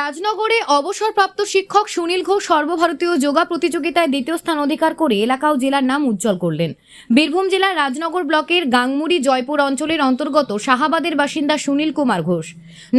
রাজনগরে অবসরপ্রাপ্ত শিক্ষক সুনীল ঘোষ সর্বভারতীয় যোগা প্রতিযোগিতায় দ্বিতীয় স্থান অধিকার করে এলাকা ও জেলার নাম উজ্জ্বল করলেন। বীরভূম জেলার রাজনগর ব্লকের গাংমুড়ি জয়পুর অঞ্চলের অন্তর্গত শাহাবাদের বাসিন্দা সুনীল কুমার ঘোষ।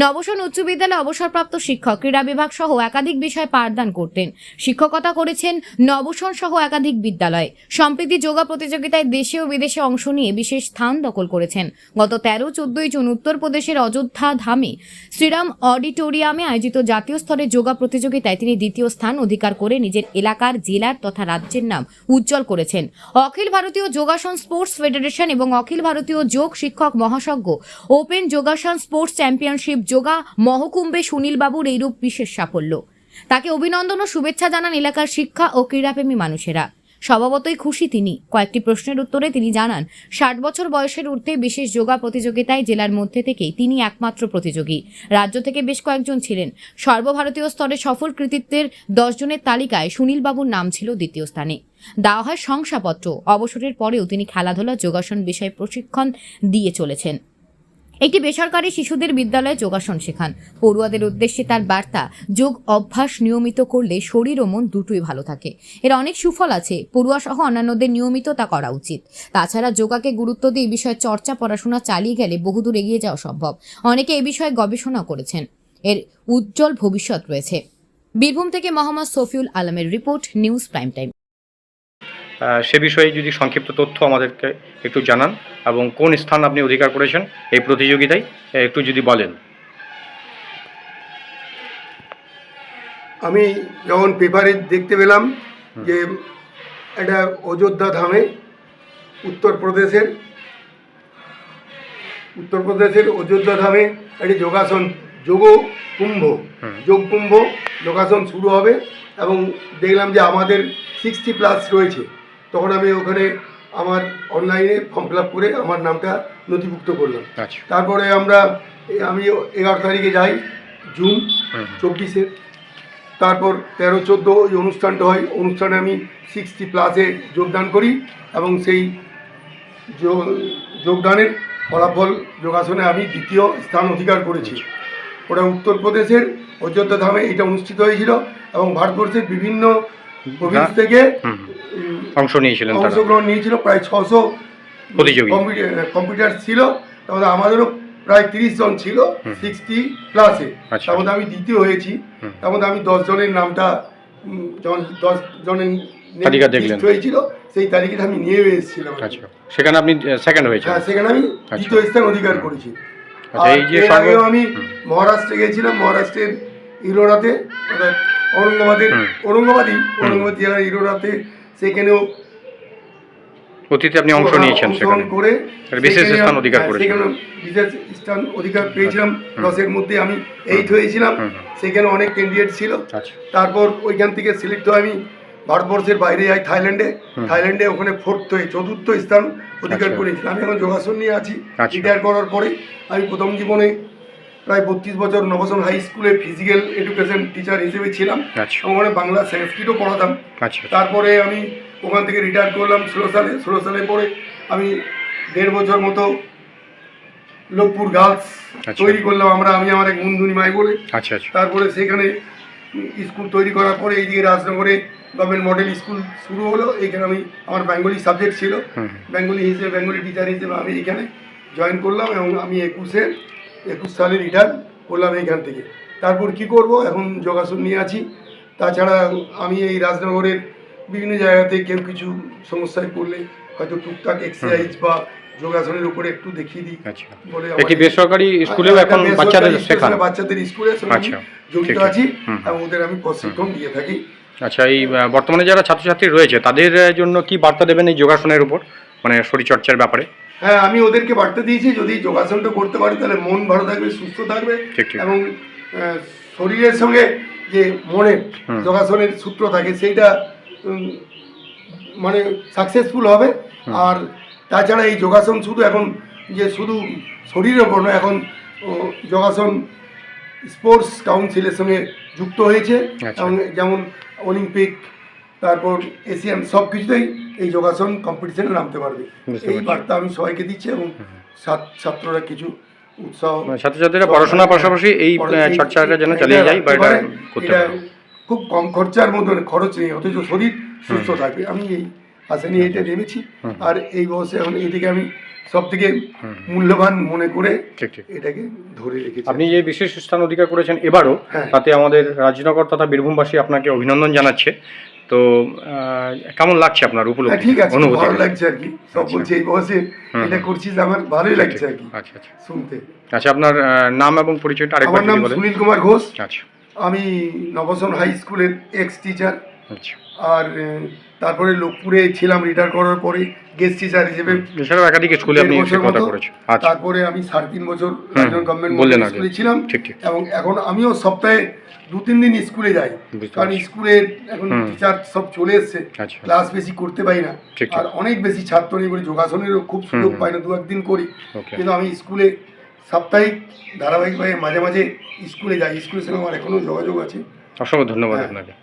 নবসন উচ্চ বিদ্যালয়ে অবসরপ্রাপ্ত শিক্ষক, ক্রীড়া বিভাগ সহ একাধিক বিষয়ে পাঠদান করতেন। শিক্ষকতা করেছেন নবসন সহ একাধিক বিদ্যালয়ে। সম্প্রতি যোগা প্রতিযোগিতায় দেশে ও বিদেশে অংশ নিয়ে বিশেষ স্থান দখল করেছেন। গত তেরো চোদ্দই জুন উত্তরপ্রদেশের অযোধ্যা ধামে শ্রীরাম অডিটোরিয়ামে আয়োজিত জাতীয় স্তরের যোগা প্রতিযোগিতায় তিনি দ্বিতীয় স্থান অধিকার করে নিজের এলাকার, জেলার তথা রাজ্যের নাম উজ্জ্বল করেছেন। অখিল ভারতীয় যোগাসন স্পোর্টস ফেডারেশন এবং অখিল ভারতীয় যোগ শিক্ষক মহাসজ্ঞ ওপেন যোগাসন স্পোর্টস চ্যাম্পিয়নশিপ যোগা মহকুম্বে সুনীলবাবুর এইরূপ বিশেষ সাফল্য। তাকে অভিনন্দন ও শুভেচ্ছা জানান এলাকার শিক্ষা ও ক্রীড়াপ্রেমী মানুষেরা। স্বভাবতই খুশি তিনি। কয়েকটি প্রশ্নের উত্তরে তিনি জানান, ষাট বছর বয়সের ঊর্ধ্বে বিশেষ যোগা প্রতিযোগিতায় জেলার মধ্যে থেকেই তিনি একমাত্র প্রতিযোগী। রাজ্য থেকে বেশ কয়েকজন ছিলেন। সর্বভারতীয় স্তরে সফল কৃতিত্বের দশ জনের তালিকায় সুনীলবাবুর নাম ছিল দ্বিতীয় স্থানে। দেওয়া হয় শংসাপত্র। অবসরের পরেও তিনি খেলাধুলা, যোগাসন বিষয়ে প্রশিক্ষণ দিয়ে চলেছেন। একটি বেসরকারি শিশুদের বিদ্যালয়ে যোগাসন শেখান। পড়ুয়াদের উদ্দেশ্যে তার বার্তা, যোগ অভ্যাস নিয়মিত করলে শরীর ও মন দুটোই ভালো থাকে। এর অনেক সুফল আছে পড়ুয়া সহ অন্যান্যদের নিয়মিত তা করা উচিত। তাছাড়া যোগাকে গুরুত্ব দিয়ে বিষয়ে চর্চা, পড়াশোনা চালিয়ে গেলে বহুদূর এগিয়ে যাওয়া সম্ভব। অনেকে এ বিষয়ে গবেষণা করেছেন। এর উজ্জ্বল ভবিষ্যৎ রয়েছে। বীরভূম থেকে মোহাম্মদ সফিউল আলমের রিপোর্ট, নিউজ প্রাইম টাইম। সে বিষয়ে যদি সংক্ষিপ্ত তথ্য আমাদেরকে একটু জানান এবং কোন স্থান আপনি অধিকার করেছেন এই প্রতিযোগিতায় একটু যদি বলেন। আমি যখন পেপারে দেখতে পেলাম যে এটা অযোধ্যা ধামে উত্তরপ্রদেশের উত্তরপ্রদেশের অযোধ্যা ধামে একটি যোগাসন যোগ কুম্ভ যোগ কুম্ভ যোগাসন শুরু হবে এবং দেখলাম যে আমাদের সিক্সটি প্লাস রয়েছে। তখন আমি ওখানে আমার অনলাইনে ফর্ম ফিল আপ করে আমার নামটা নথিভুক্ত করলাম। আচ্ছা। তারপরে আমরা আমি এগারো তারিখে যাই জুন। চব্বিশে। তারপর তেরো চোদ্দ ওই অনুষ্ঠানটা হয়। অনুষ্ঠানে আমি সিক্সটি প্লাসে যোগদান করি এবং সেই যোগ- যোগদানের ফলাফল যোগাসনে আমি দ্বিতীয় স্থান অধিকার করেছি। ওটা উত্তরপ্রদেশের অযোধ্যা ধামে এটা অনুষ্ঠিত হয়েছিল এবং ভারতবর্ষের বিভিন্ন প্রভিন্স থেকে অংশ নিয়েছিলেন তারা অংশগ্রহণ নিয়েছিল প্রায় ছশো প্রতিযোগী। কম্পিউটার ছিল মধ্যে আমাদেরও প্রায় তিরিশ জন ছিল সিক্সটি প্লাসে আচ্ছা। তার মধ্যে আমি দ্বিতীয় হয়েছি। তার মধ্যে আমি দশ জনের নামটা যখন দশ জনের তালিকা দেখলেন। হয়েছিল সেই তালিকাটা আমি নিয়ে এসেছিলাম আচ্ছা সেখানে আপনি সেকেন্ড হয়েছেন হ্যাঁ সেখানে আমি দ্বিতীয় স্থান অধিকার করেছি আচ্ছা এর আগেও আমি মহারাষ্ট্রে গিয়েছিলাম মহারাষ্ট্রের ইরোরাতে অর্থাৎ ঔরঙ্গাবাদের। ঔরঙ্গাবাদই ঔরঙ্গাবাদ জেলার ইরোরাতে সেখানেও অতীতে আপনি অংশ নিয়েছেন সেখানে করে বিশেষ স্থান অধিকার হ্যাঁ, করেছেন। সেখানে বিশেষ স্থান অধিকার পেয়েছিলাম। দশের মধ্যে আমি এইট হয়েছিলাম। সেখানে অনেক ক্যান্ডিডেট ছিল আচ্ছা তারপর ওইখান থেকে সিলেক্ট হয়ে আমি ভারতবর্ষের বাইরে যাই থাইল্যান্ডে থাইল্যান্ডে ওখানে ফোর্থ হয়ে চতুর্থ স্থান অধিকার আচ্ছা। করেছিলাম আমি এখন যোগাসন নিয়ে আছি আচ্ছা। রিটায়ার করার পরে আমি প্রথম জীবনে প্রায় বত্রিশ বছর নবসন হাই স্কুলে ফিজিক্যাল এডুকেশন টিচার হিসেবে ছিলাম। আচ্ছা। ওখানে বাংলা সংস্কৃতও পড়াতাম। আচ্ছা তারপরে আমি ওখান থেকে রিটায়ার করলাম ষোলো সালে। ষোলো সালে পরে আমি দেড় বছর মতো লোকপুর গার্লস আচ্ছা। তৈরি করলাম আমরা আমি আমার এক বন্ধুনি মাই বলে। আচ্ছা আচ্ছা। তারপরে সেখানে স্কুল তৈরি করার পরে এইদিকে রাজনগরে গভর্নমেন্ট মডেল স্কুল শুরু হলো। এখানে আমি আমার বেঙ্গলি সাবজেক্ট ছিল। বেঙ্গলি হিসেবে বেঙ্গলি টিচার হিসেবে আমি এখানে জয়েন করলাম এবং আমি একুশে একুশ সালে রিটার্ন করলাম এইখান থেকে। তারপর কি করব? এখন যোগাসন নিয়ে আছি। তাছাড়া আমি এই রাজনগরের বিভিন্ন জায়গাতে কেউ কিছু সমস্যায় পড়লে হয়তো টুকটাক এক্সারসাইজ বা যোগাসনের উপরে একটু দেখিয়ে দিই আচ্ছা। বলে একটি বেসরকারি স্কুলেও এখন বাচ্চাদের স্কুল শেখান? বাচ্চাদের আমি আচ্ছা, জড়িত। আছি। এবং ওদের আমি প্রশিক্ষণ দিয়ে থাকি। আচ্ছা এই বর্তমানে যারা ছাত্রছাত্রী রয়েছে তাদের জন্য কি বার্তা দেবেন এই যোগাসনের উপর? মানে শরীরচর্চার ব্যাপারে। হ্যাঁ আমি ওদেরকে বার্তা দিয়েছি যদি যোগাসনটা করতে পারে তাহলে মন ভালো থাকবে সুস্থ থাকবে। এবং শরীরের সঙ্গে যে মনের যোগাসনের সূত্র থাকে সেইটা মানে সাকসেসফুল হবে আর তাছাড়া এই যোগাসন শুধু এখন যে শুধু শরীরের ওপর নয় এখন যোগাসন স্পোর্টস কাউন্সিলের সঙ্গে যুক্ত হয়েছে আচ্ছা। এবং যেমন অলিম্পিক তারপর এশিয়ান সব কিছুতেই এই যোগাসন কম্পিটিশনে নামতে পারবে। এই বার্তা আমি সবাইকে দিচ্ছি এবং ছাত্ররা কিছু উৎসাহ মানে ছাত্রছাত্রীরা পড়াশোনার পাশাপাশি এই চর্চাটা যেন চালিয়ে যায় বা এটা করতে খুব কম খরচার মধ্যে খরচ নেই অথচ শরীর সুস্থ থাকবে। আমি এই আশা নিয়ে এটা নেমেছি। আর এই বয়সে এখন এটাকে আমি সব থেকে মূল্যবান মনে করে এটাকে ধরে রেখেছি। আপনি যে বিশেষ স্থান অধিকার করেছেন এবারও হ্যাঁ। তাতে আমাদের রাজনগর তথা বীরভূমবাসী আপনাকে অভিনন্দন জানাচ্ছে। তো আহ, কেমন লাগছে আপনার হ্যাঁ, উপলব্ধি ঠিক আছে অনুভূতি? ভালো লাগছে আর কি। সব আচ্ছা। বলছে এই বয়সে এটা। করছিস আমার ভালোই লাগছে আর কি আচ্ছা আচ্ছা। শুনতে। আচ্ছা আপনার নাম এবং পরিচয়টা আরেকবার আমার নাম সুনীল কুমার ঘোষ। আচ্ছা। আমি নবসন হাই স্কুলের এক্স টিচার আচ্ছা আর তারপরে লোকপুরে ছিলাম রিটায়ার করার পরে গেস্ট টিচার হিসেবে এছাড়াও একাধিক স্কুলে আপনি শিক্ষকতা করেছেন। আচ্ছা। তারপরে আমি সাড়ে তিন বছর রাজনগর গভর্নমেন্ট স্কুলে ছিলাম। এবং এখন আমিও সপ্তাহে দু তিন দিন স্কুলে যাই। কারণ। স্কুলের এখন টিচার সব চলে এসছে। আচ্ছা। ক্লাস বেশি করতে পারি না। আর অনেক বেশি ছাত্র বলে যোগাসনেরও খুব সুযোগ পাই না দু একদিন করি। কিন্তু আমি স্কুলে সাপ্তাহিক ধারাবাহিকভাবে মাঝে মাঝে স্কুলে যাই। স্কুলের সঙ্গে আমার এখনও যোগাযোগ আছে। অসংখ্য ধন্যবাদ হ্যাঁ। আপনাকে।